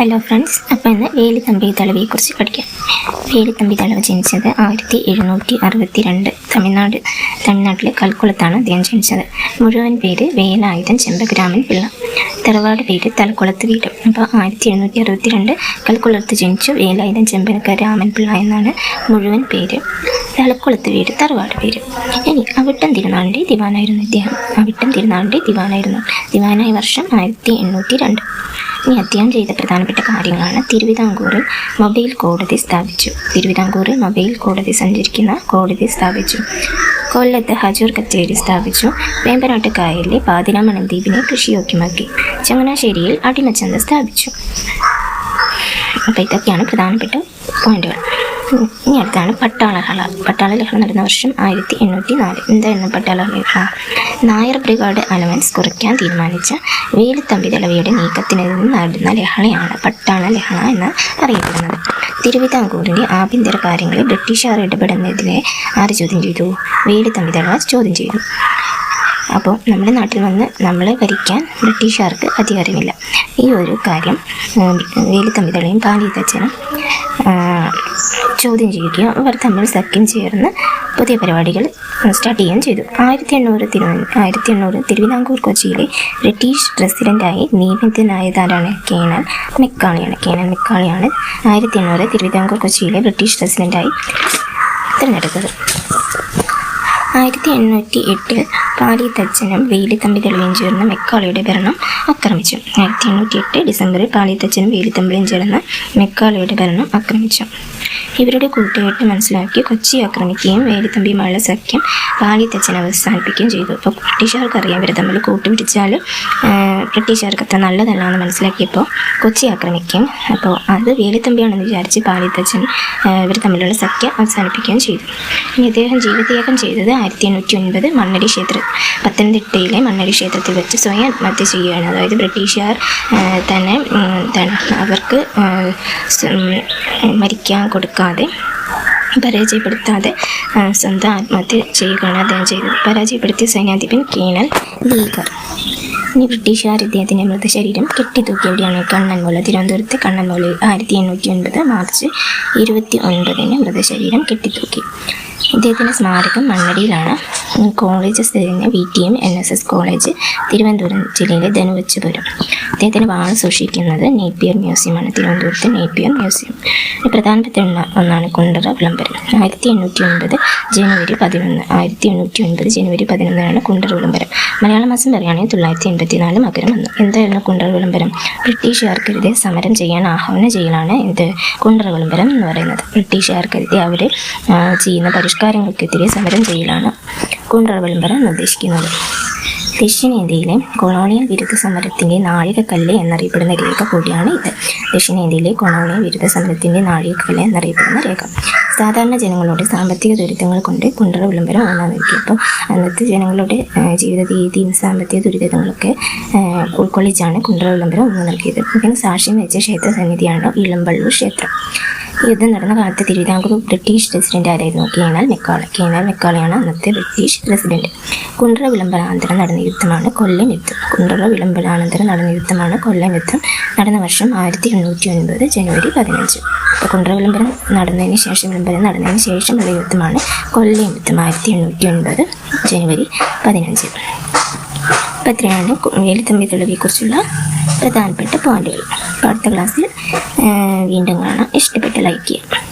Hello friends അപ്പോൾ ഇന്ന് വേലിത്തമ്പി കുറിച്ച് പഠിക്കാം. വേലിത്തമ്പി തളവ് ജനിച്ചത് ആയിരത്തി എഴുന്നൂറ്റി അറുപത്തി രണ്ട് തമിഴ്നാട് തമിഴ്നാട്ടിലെ കൽക്കുളത്താണ് അദ്ദേഹം ജനിച്ചത്. മുഴുവൻ പേര് വേലായുധൻ ചെമ്പഗ്രാമൻ പിള്ള. തറവാട് പേര് തലക്കുളത്ത് വീട്. അപ്പോൾ ആയിരത്തി എഴുന്നൂറ്റി അറുപത്തി രണ്ട് കൽക്കുളത്ത് ജനിച്ചു. വേലായുധൻ ചെമ്പനക്കാർ പിള്ള എന്നാണ് മുഴുവൻ പേര്. തലക്കുളത്ത് വീട് തറവാട് പേര് ഇനി അവിട്ടം തിരുനാളിന്റെ ദിവാനായിരുന്നു ഇദ്ദേഹം. അവിട്ടം തിരുനാളിന്റെ ദിവാനായിരുന്നു. ദിവാനായ വർഷം ആയിരത്തി എണ്ണൂറ്റി രണ്ട്. ഇനി അദ്ദേഹം ചെയ്ത പ്രധാനപ്പെട്ട കാര്യങ്ങളാണ്. തിരുവിതാംകൂറിൽ മൊബൈൽ കോടതി സ്ഥാപിച്ചു. തിരുവിതാംകൂറിൽ മൊബൈൽ കോടതി സഞ്ചരിക്കുന്ന കോടതി സ്ഥാപിച്ചു. കൊല്ലത്ത് ഹജൂർ കച്ചേരി സ്ഥാപിച്ചു. വേമ്പനാട്ട് കായലിലെ പാതിരാമണം ദ്വീപിനെ കൃഷിയോഗ്യമാക്കി ചങ്ങനാശ്ശേരിയിൽ അടിമച്ചന്ത സ്ഥാപിച്ചു. അപ്പോൾ ഇതൊക്കെയാണ് പ്രധാനപ്പെട്ട പോയിന്റുകൾ ഇനി അടുത്താണ് പട്ടാള ലഹള പട്ടാള ലഹള നടന്ന വർഷം ആയിരത്തി എണ്ണൂറ്റി നാല്. എന്തായിരുന്നു പട്ടാള ലഹള നായർ ബ്രിഗാഡ് അലവൻസ് കുറയ്ക്കാൻ തീരുമാനിച്ച വേലുത്തമ്പി ദളവയുടെ നീക്കത്തിനെതിരെ നടന്ന ലഹളയാണ് പട്ടാള ലഹള എന്ന് അറിയപ്പെടുന്നത്. തിരുവിതാംകൂറിന്റെ ആഭ്യന്തര കാര്യങ്ങളിൽ ബ്രിട്ടീഷുകാർ ഇടപെടുന്നതിനെ ആര് ചോദ്യം ചെയ്തു? വേലുത്തമ്പി ദളവ ചോദ്യം ചെയ്തു. അപ്പോൾ നമ്മുടെ നാട്ടിൽ വന്ന് നമ്മളെ ഭരിക്കാൻ ബ്രിട്ടീഷുകാർക്ക് അധികാരമില്ല. ഈ ഒരു കാര്യം വേലുത്തമ്പിതളയും പാലിത്തച്ഛനും ചോദ്യം ചെയ്യുകയും അവർ തമ്മിൽ സഖ്യം ചേർന്ന് പുതിയ പരിപാടികൾ സ്റ്റാർട്ട് ചെയ്യുകയും ചെയ്തു. ആയിരത്തി എണ്ണൂറ് തിരു ആയിരത്തി എണ്ണൂറ് തിരുവിതാംകൂർ കൊച്ചിയിലെ ബ്രിട്ടീഷ് പ്രസിഡന്റായി നിയമിതനായതാരാണ് കേണൽ മെക്കാളിയാണ്. കേണൽ മെക്കാളിയാണ് ആയിരത്തി എണ്ണൂറ് തിരുവിതാംകൂർ കൊച്ചിയിലെ ബ്രിട്ടീഷ് പ്രസിഡന്റായി തിരഞ്ഞെടുത്തത്. ആയിരത്തി എണ്ണൂറ്റി എട്ടിൽ പാലിത്തച്ഛനും വേലിത്തമ്പി തെളിവും ചേർന്ന് മെക്കാളിയുടെ ഭരണം ആക്രമിച്ചു. ആയിരത്തി എണ്ണൂറ്റി എട്ട് ഡിസംബറിൽ പാലിത്തച്ഛനും വേലിത്തമ്പിളിയും ചേർന്ന് മെക്കാളിയുടെ ഭരണം ആക്രമിച്ചു. ഇവരുടെ കൂട്ടുകെട്ട് മനസ്സിലാക്കി കൊച്ചി ആക്രമിക്കുകയും വേലിത്തമ്പിയുമായുള്ള സഖ്യം പാലിത്തച്ഛൻ അവസാനിപ്പിക്കുകയും ചെയ്തു. അപ്പോൾ ബ്രിട്ടീഷുകാർക്ക് അറിയാം ഇവർ തമ്മിൽ കൂട്ടുപിടിച്ചാൽ ബ്രിട്ടീഷുകാർക്ക് നല്ലതല്ലാന്ന് നല്ലതല്ല എന്ന് മനസ്സിലാക്കിയപ്പോൾ കൊച്ചി ആക്രമിക്കുകയും അപ്പോൾ അത് വേലിത്തമ്പിയാണെന്ന് വിചാരിച്ച് പാലിത്തച്ഛൻ ഇവർ തമ്മിലുള്ള സഖ്യം അവസാനിപ്പിക്കുകയും ചെയ്തു. ഇനി അദ്ദേഹം ജീവിതയാഗം ചെയ്തത് ആയിരത്തി എണ്ണൂറ്റി ഒൻപത് മണ്ണടി ക്ഷേത്ര പത്തനംതിട്ടയിലെ മണ്ണടി ക്ഷേത്രത്തിൽ വെച്ച് സ്വയം ആത്മഹത്യ ചെയ്യുകയാണ്. അതായത് ബ്രിട്ടീഷുകാർ തന്നെ അവർക്ക് മരിക്കാൻ കൊടുക്കാതെ പരാജയപ്പെടുത്താതെ സ്വന്തം ആത്മഹത്യ ചെയ്യുകയാണ് അദ്ദേഹം ചെയ്തത്. പരാജയപ്പെടുത്തിയ സൈന്യാധിപൻ കേണൽ ലീഗർ. ഇനി ബ്രിട്ടീഷുകാർ ഇദ്ദേഹത്തിന്റെ മൃതശരീരം കെട്ടിത്തൂക്കി എവിടെയാണ്? കണ്ണൻമൂല തിരുവനന്തപുരത്തെ കണ്ണൻമൂല ആയിരത്തി എണ്ണൂറ്റി ഒൻപത് മാർച്ച് ഇരുപത്തി ഒൻപതിന് മൃതശരീരം കെട്ടിത്തൂക്കി. ഇദ്ദേഹത്തിന്റെ സ്മാരകം മണ്ണടിയിലാണ്. College സ്ഥിതിന് V T M N S S college Thiruvananthapuram ജില്ലയിലെ ധനുവച്ചപുരം. അദ്ദേഹത്തിന്റെ വാൾ സൂക്ഷിക്കുന്നത് നേപ്പിയർ മ്യൂസിയമാണ്. തിരുവനന്തപുരത്തെ നേപ്പിയർ മ്യൂസിയം. പ്രധാനപ്പെട്ട ഒന്നാണ് കുണ്ടറ വിളംബരം. ആയിരത്തി എണ്ണൂറ്റി ഒൻപത് ജനുവരി പതിനൊന്ന് ആയിരത്തി എണ്ണൂറ്റി ഒൻപത് ജനുവരി പതിനൊന്നിനാണ് കുണ്ടറ വിളംബരം. മലയാള മാസം പറയുകയാണെങ്കിൽ തൊള്ളായിരത്തി എൺപത്തി നാല് മകരം വന്നു എന്തായിരുന്നു കുണ്ടറ വിളംബരം ബ്രിട്ടീഷുകാർക്കെതിരെ സമരം ചെയ്യാൻ ആഹ്വാനം ചെയ്യലാണ് ഇത് കുണ്ടറ വിളംബരം എന്ന് പറയുന്നത്. ബ്രിട്ടീഷുകാർക്കെതിരെ അവർ ചെയ്യുന്ന പരിഷ്കാരങ്ങൾക്കെതിരെ സമരം ചെയ്യലാണ് കുണ്ടറ വിളംബരം നിർദ്ദേശിക്കുന്നത്. ദക്ഷിണേന്ത്യയിലെ കൊളോണിയൽ വിരുദ്ധ സമരത്തിന്റെ നാഴികക്കല്ല് എന്നറിയപ്പെടുന്ന രേഖ കൂടിയാണ് ഇത്. ദക്ഷിണേന്ത്യയിലെ കൊളോണിയൽ വിരുദ്ധ സമരത്തിന്റെ നാഴികക്കല്ല് എന്നറിയപ്പെടുന്ന രേഖ. സാധാരണ ജനങ്ങളുടെ സാമ്പത്തിക ദുരിതങ്ങൾ കൊണ്ട് കുണ്ടറ വിളംബരം നൽകി അപ്പോൾ അന്നത്തെ ജനങ്ങളുടെ ജീവിത രീതിയും സാമ്പത്തിക ദുരിതങ്ങളൊക്കെ ഉൾക്കൊള്ളിച്ചാണ് കുണ്ടറ വിളംബരം ഒന്ന് നൽകിയത്. ഇതിന് സാക്ഷ്യം വെച്ച ക്ഷേത്ര സന്നിധിയാണ് ഇളമ്പള്ളൂർ ക്ഷേത്രം. യുദ്ധം നടന്ന കാലത്ത് തിരുവിതാംകൂർ ബ്രിട്ടീഷ് പ്രസിഡന്റ് ആയിരുന്നു കേണൽ മെക്കാള. കേണൽ മെക്കാളയാണ് അന്നത്തെ ബ്രിട്ടീഷ് പ്രസിഡന്റ്. കുണ്ടറ വിളംബരാനന്തരം നടന്ന യുദ്ധമാണ് കൊല്ലം യുദ്ധം. കുണ്ടറ വിളംബരാനന്തരം നടന്ന യുദ്ധമാണ് കൊല്ലം യുദ്ധം. നടന്ന വർഷം ആയിരത്തി എണ്ണൂറ്റി ഒൻപത് ജനുവരി പതിനഞ്ച്. അപ്പോൾ കുണ്ടറ വിളംബരം നടന്നതിന് ശേഷം വിളംബരം നടന്നതിന് ശേഷമുള്ള യുദ്ധമാണ് കൊല്ലം യുദ്ധം ആയിരത്തി എണ്ണൂറ്റി ഒൻപത് ജനുവരി പതിനഞ്ച്. അപ്പോൾ ഇത്രയാണ് വേലിത്തമ്പി തെളിവിനെക്കുറിച്ചുള്ള പ്രധാനപ്പെട്ട പോയിന്റുകൾ അടുത്ത ക്ലാസ്സിൽ വീണ്ടും കാണാം. ഇഷ്ടപ്പെട്ട ലൈക്ക് ചെയ്യാം